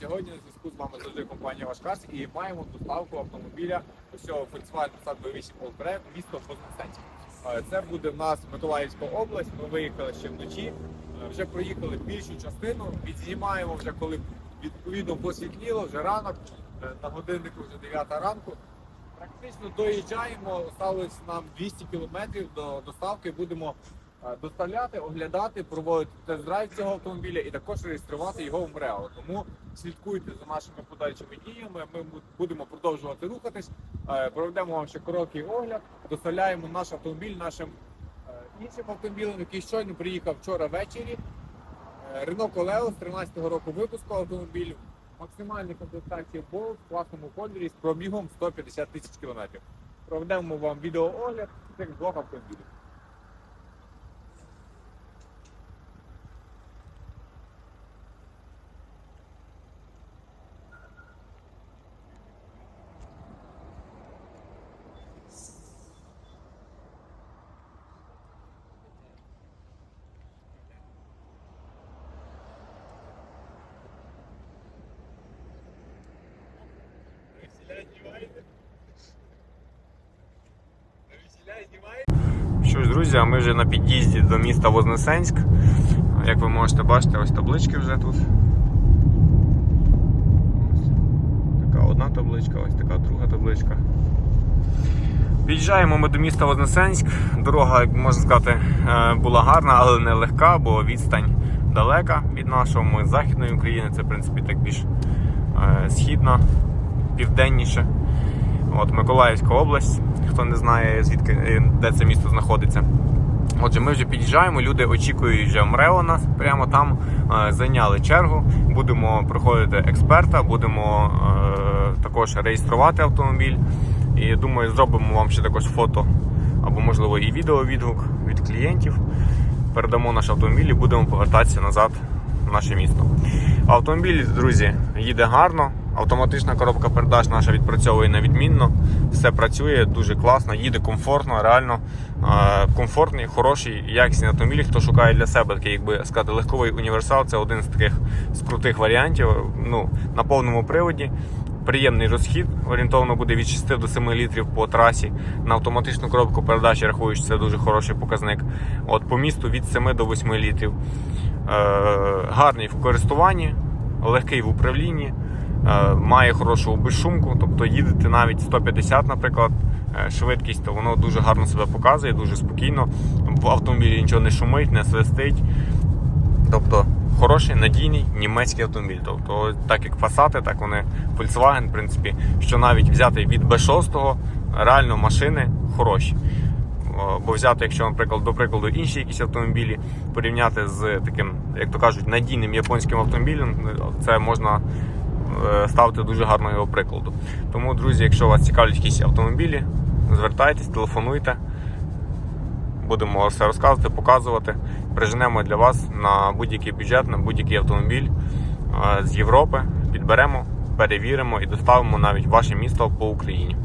Сьогодні на зв'язку з вами завжди компанія Вашкарс і маємо доставку автомобіля усього Volkswagen Passat B8 Alltrack, місто Вознесенськ. Це буде в нас Миколаївська область. Ми виїхали ще вночі. Е, Вже проїхали більшу частину. Відзнімаємо вже коли відповідно посвітліло, вже ранок. Е, На годиннику вже 9 ранку. Практично доїжджаємо. Осталось нам 200 кілометрів до доставки. Будемо доставляти, оглядати, проводити тест-драйв цього автомобіля і також реєструвати його в МРЕО. Тому слідкуйте за нашими подальшими діями. Ми будемо продовжувати рухатись. Е, Проведемо вам ще короткий огляд. Доставляємо наш автомобіль нашим е, іншим автомобілем, який щойно приїхав вчора ввечері. Renault Колео з 13-го року випуску автомобілю. Максимальні комплектації Bolt в класному кольорі з пробігом 150 тисяч кілометрів. Проведемо вам відеоогляд цих двох автомобілів. Що ж, друзі, а ми вже на під'їзді до міста Вознесенськ. Як ви можете бачити, ось таблички вже тут. Ось така одна табличка, ось така друга табличка. Під'їжджаємо ми до міста Вознесенськ. Дорога, як можна сказати, е, була гарна, але не легка, бо відстань далека від нашого. Ми з Західної України, це в принципі так більш е, східна, південніше. От Миколаївська область, хто не знає, звідки е, де це місто знаходиться. Отже, ми вже під'їжджаємо, люди очікують вже МРЕО нас прямо там. е, Зайняли чергу. Будемо проходити експерта, будемо е, також реєструвати автомобіль. І думаю, зробимо вам ще також фото або, можливо, і відеовідгук від клієнтів. Передамо наш автомобіль і будемо повертатися назад в наше місто. Автомобіль, друзі, їде гарно. Автоматична коробка передач наша відпрацьовує на відмінно. Все працює дуже класно, їде комфортно, реально е, комфортний, хороший, якісний автомобіль. Хто шукає для себе такий, якби сказати, легковий універсал, це один з таких з крутих варіантів. Ну, на повному приводі. Приємний розхід, орієнтовно буде від 6 до 7 літрів по трасі. На автоматичну коробку передач рахую, що це дуже хороший показник. От по місту від 7 до 8 літрів. Е, гарний в користуванні, легкий в управлінні, має хорошу безшумку, тобто їдете навіть 150, наприклад, е, швидкість, то воно дуже гарно себе показує, дуже спокійно. В автомобілі нічого не шумить, не свистить. Тобто хороший, надійний німецький автомобіль. Тобто, так як Passat, так вони Volkswagen, в принципі, що навіть взяти від B6, реально машини хороші. Бо взяти, якщо, наприклад, до прикладу, інші якісь автомобілі порівняти з таким, як то кажуть, надійним японським автомобілем, це можна е, ставити дуже гарного його прикладу. Тому, друзі, якщо вас цікавлять якісь автомобілі, звертайтесь, телефонуйте. Будемо все розказувати, показувати. Приженемо для вас на будь-який бюджет, на будь-який автомобіль е, з Європи. Підберемо, перевіримо і доставимо навіть ваше місто по Україні.